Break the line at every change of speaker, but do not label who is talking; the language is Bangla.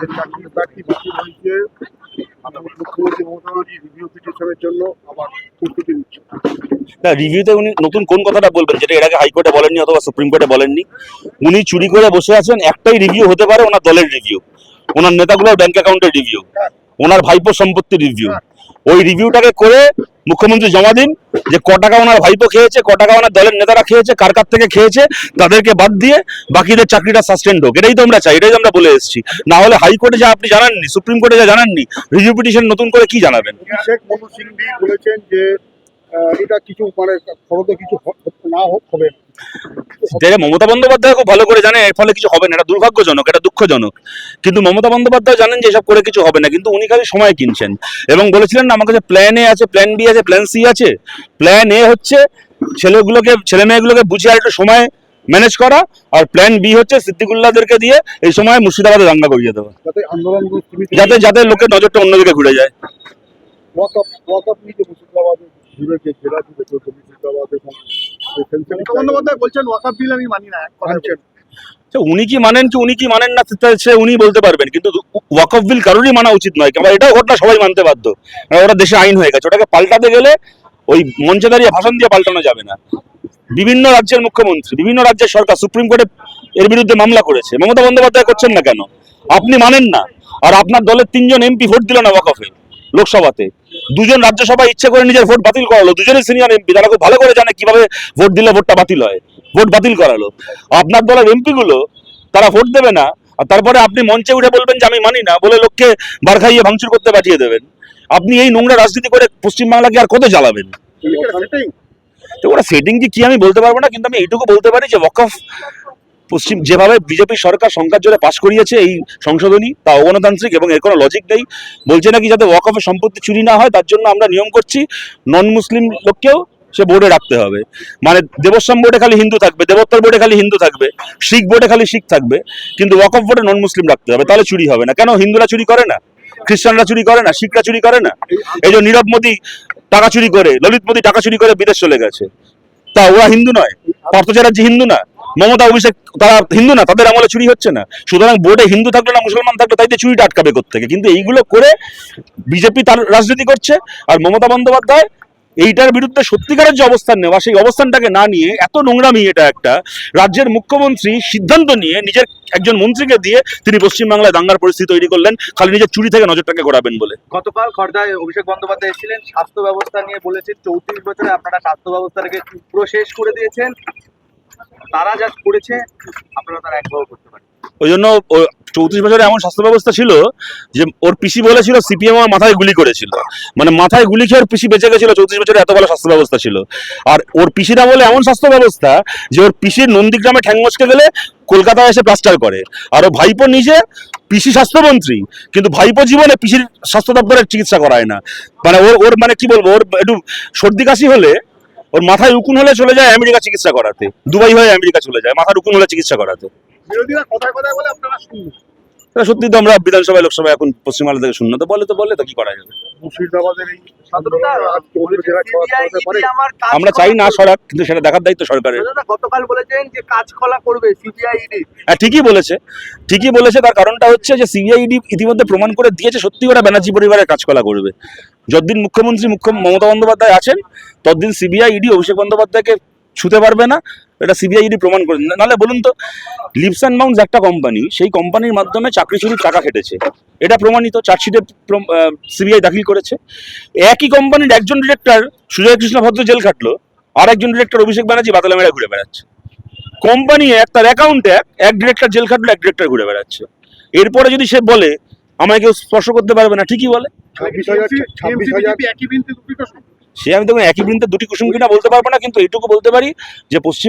যে প্রার্থী বাতিল হয়েছে। আমাদের মুখ্যমন্ত্রী মমতা ব্যানার্জি রিভিউ পিটিশনের জন্য আবার প্রস্তুতি নিচ্ছে।
না রিভিউতে উনি নতুন কোন কথাটা বলবেন? যেটা এর আগে হাইকোর্টে বলেননি অথবা সুপ্রিম কোর্টে বলেননি। উনি চুরি করে বসে আছেন একটাই রিভিউ হতে পারে ওনার দলের রিভিউ ওনার নেতাগুলোর ব্যাংক অ্যাকাউন্টের রিভিউ ওনার ভাইপো সম্পত্তির রিভিউ ওই রিভিউটাকে করে মুখ্যমন্ত্রী জমা দিন যে ক টাকা ওনার ভাইপো খেয়েছে, ক টাকা ওনার দলের নেতারা খেয়েছে, কার কার থেকে খেয়েছে, তাদেরকে বাদ দিয়ে বাকিদের চাকরিটা সাসপেন্ড হোক। এটাই তো আমরা চাই, এটাই আমরা বলে এসেছি। না হলে হাইকোর্টে যা আপনি জানাননি, সুপ্রিম কোর্টে যা জানাননি রিভিউ পিটিশন নতুন করে কি জানাবেন?
শেখ মনু বলেছেন যে এটা কিছু মানে ফলতে কিছু না হবে।
যেটা মমতা বন্দ্যোপাধ্যায় খুব ভালো করে জানে এর ফলে কিছু হবে না। এটা দুর্ভাগ্যজনক এটা দুঃখজনক। কিন্তু মমতা বন্দ্যোপাধ্যায় জানেন যে এসব করে কিছু হবে না কিন্তু উনি খালি সময় কিনছেন। এবং বলেছিলেন না আমার কাছে প্ল্যান এ আছে প্ল্যান বি আছে প্ল্যান সি আছে। প্ল্যান এ হচ্ছে ছেলেগুলোকে ছেলে মেয়েগুলোকে বুঝিয়ে আর একটু সময় ম্যানেজ করা আর প্ল্যান বি হচ্ছে সিদ্দিকুল্লাহদেরকে দিয়ে এই সময় মুর্শিদাবাদে দাঙ্গা করিয়ে দেওয়া।
যাতে
যাতে যাতে লোকের নজরটা অন্যদিকে ঘুরে যায়।
যে যে জেলা জুড়ে চলছে মুর্শিদাবাদ এবং বন্দ্যোপাধ্যায় বলছেন ওয়াকআপ বিল আমি মানি না মানছেন
উনি কি মানেন কি উনি কি মানেন না সে উনি বলতে পারবেন কিন্তু ওয়াকফ বিল কারোরই মানা উচিত নয় আবার এটাও ঘটনা সবাই মানতে বাধ্য। ওটা দেশে আইন হয়ে গেছে ওটাকে পাল্টাতে গেলে ওই মঞ্চে দাঁড়িয়ে ভাষণ দিয়ে পাল্টানো যাবে না। বিভিন্ন রাজ্যের মুখ্যমন্ত্রী বিভিন্ন রাজ্যের সরকার সুপ্রিম কোর্টে এর বিরুদ্ধে মামলা করেছে। মমতা বন্দ্যোপাধ্যায় করছেন না কেন? আপনি মানেন না। আর আপনার দলের তিনজন এমপি ভোট দিল না ওয়াকফে লোকসভাতে। দুজন রাজ্যসভা ইচ্ছে করে নিজের ভোট বাতিল করালো। দুজনের সিনিয়র এমপি তারা খুব ভালো করে জানে কীভাবে ভোট দিলে ভোটটা বাতিল হয়। ভোট বাতিল করালো। আপনার দলের এমপি গুলো তারা ভোট দেবে না। আর তারপরে আপনি মঞ্চে উঠে বলবেন যে আমি মানি না বলে লোককে বার খাইয়ে ভাঙচুর করতে পাঠিয়ে দেবেন। আপনি এই নোংরা রাজনীতি করে পশ্চিমবাংলাকে আর কত জ্বালাবেন? তো ওরা সেটিং কি কি আমি বলতে পারব না কিন্তু আমি এইটুকু বলতে পারি যে ওয়াকফ পশ্চিম যেভাবে বিজেপি সরকার সংখ্যার জোরে পাশ করিয়েছে এই সংশোধনী তা অগণতান্ত্রিক এবং এর কোনো লজিক নেই। বলছে নাকি যাতে ওয়াকফের সম্পত্তি চুরি না হয়, তার জন্য আমরা নিয়ম করছি নন মুসলিম লোককেও সে বোর্ডে রাখতে হবে। মানে দেবস্বাম বোর্ডে খালি হিন্দু থাকবে, দেবত্তর বোর্ডে খালি হিন্দু থাকবে, শিখ বোর্ডে খালি শিখ থাকবে, কিন্তু ওয়াকফ বোর্ডে নন মুসলিম রাখতে হবে, তাহলে চুরি হবে না। কেন? হিন্দুরা চুরি করে না, খ্রিস্টানরা চুরি করে না, শিখরা চুরি করে না? এই যে নীরব মোদী টাকা চুরি করে, ললিত মোদী টাকা চুরি করে বিদেশ চলে গেছে। তা ওরা হিন্দু নয়, পার্থ চ্যাটার্জি হিন্দু না। মমতা অভিষেক, তারা হিন্দু না, তাদের আমলে চুরি হচ্ছে না। সুতরাং বোর্ডে হিন্দু থাকল না, মুসলমান থাকল তাই চুরিটা আটকাবে থেকে কিন্তু এইগুলো করে বিজেপি তার রাজনীতি করছে, আর মমতা বন্দ্যোপাধ্যায় এইটার বিরুদ্ধে সত্যিকারের যে অবস্থান নেওয়া, সেই অবস্থানটাকে না নিয়ে এত নোংরামি এটা একটা, রাজ্যের মুখ্যমন্ত্রী সিদ্ধান্ত নিয়ে নিজের একজন মন্ত্রীকে দিয়ে তিনি পশ্চিমবাংলায় দাঙ্গার পরিস্থিতি তৈরি করলেন, খালি নিজের চুরি থেকে নজরটাকে ঘোরাবেন বলে।
গতকাল খর্দায় অভিষেক বন্দ্যোপাধ্যায় এসেছিলেন, স্বাস্থ্য ব্যবস্থা নিয়ে বলেছেন, চৌত্রিশ বছরে আপনারা স্বাস্থ্য ব্যবস্থাটাকে পুরো শেষ করে দিয়েছেন। তারা যা করেছে, আপনারা তারা একভাবে করতে পারেন।
ওই জন্য চৌত্রিশ বছরে এমন স্বাস্থ্য ব্যবস্থা ছিল যে ওর পিসি বলেছিল, সিপিএম আমার মাথায় গুলি করেছিল। মানে মাথায় গুলি খেয়ে ওর পিসি বেঁচে গেছিল, চৌত্রিশ বছরে এত ভালো স্বাস্থ্য ব্যবস্থা ছিল। আর ওর পিসিরা বলে এমন স্বাস্থ্য ব্যবস্থা যে ওর পিসির নন্দীগ্রামে ঠ্যাং গেলে কলকাতায় এসে প্লাস্টার করে। আর ও ভাইপো নিজে পিসি স্বাস্থ্যমন্ত্রী, কিন্তু ভাইপো জীবনে পিসির স্বাস্থ্য দপ্তরের চিকিৎসা করায় না। মানে ওর ওর মানে কি বলব, ওর একটু সর্দি কাশি হলে ওর মাথায় উকুন হলে চলে যায় আমেরিকা চিকিৎসা করাতে। দুবাই হয়ে আমেরিকা চলে যায় মাথার উকুন হলে চিকিৎসা করাতে। এটা সত্যি তো আমরা বিধানসভায় লোকসভায় এখন পশ্চিমবাংলা থেকে শূন্য তো বলে তো বলে তো কি করা যাবে?
আমার কাজ
চাই না সরাক কিন্তু সেটা দেখার দায়িত্ব সরকারের।
গতকাল বলেছেন যে কাজ খোলা করবে সিবিআই ইডি
হ্যাঁ ঠিকই বলেছে। ঠিকই বলেছে তার কারণটা হচ্ছে যে সিবিআইডি ইতিমধ্যে প্রমাণ করে দিয়েছে সত্যি ওরা ব্যানার্জি পরিবারের কাজকলা করবে। যতদিন মুখ্যমন্ত্রী মুখ্য মমতা বন্দ্যোপাধ্যায় আছেন, ততদিন সিবিআই ইডি অভিষেক বন্দ্যোপাধ্যায়কে ছুতে পারবে না, এটা সিবিআই ইডি প্রমাণ করে নাহলে বলুন তো লিপস অ্যান্ড মাউন্টস একটা কোম্পানি সেই কোম্পানির মাধ্যমে চাকরি চুরির টাকা খেটেছে। এটা প্রমাণিত, চার্জশিটে সিবিআই দাখিল করেছে। একই কোম্পানির একজন ডিরেক্টর সুজয় কৃষ্ণ ভদ্র জেল খাটলো, আর একজন ডিরেক্টর অভিষেক ব্যানার্জি বাতালা মেলা ঘুরে বেড়াচ্ছে। কোম্পানি এক, তার অ্যাকাউন্টে এক এক ডিরেক্টর জেল খাটলো, এক ডিরেক্টর ঘুরে বেড়াচ্ছে। এরপরে যদি সে বলে আমায় কেউ স্পর্শ করতে পারবে না ঠিকই বলে। সে আমি দেখুন একই বৃন্তে দুটি কুসুম কিনা বলতে পারব না কিন্তু এটুকু বলতে পারি যে পশ্চিম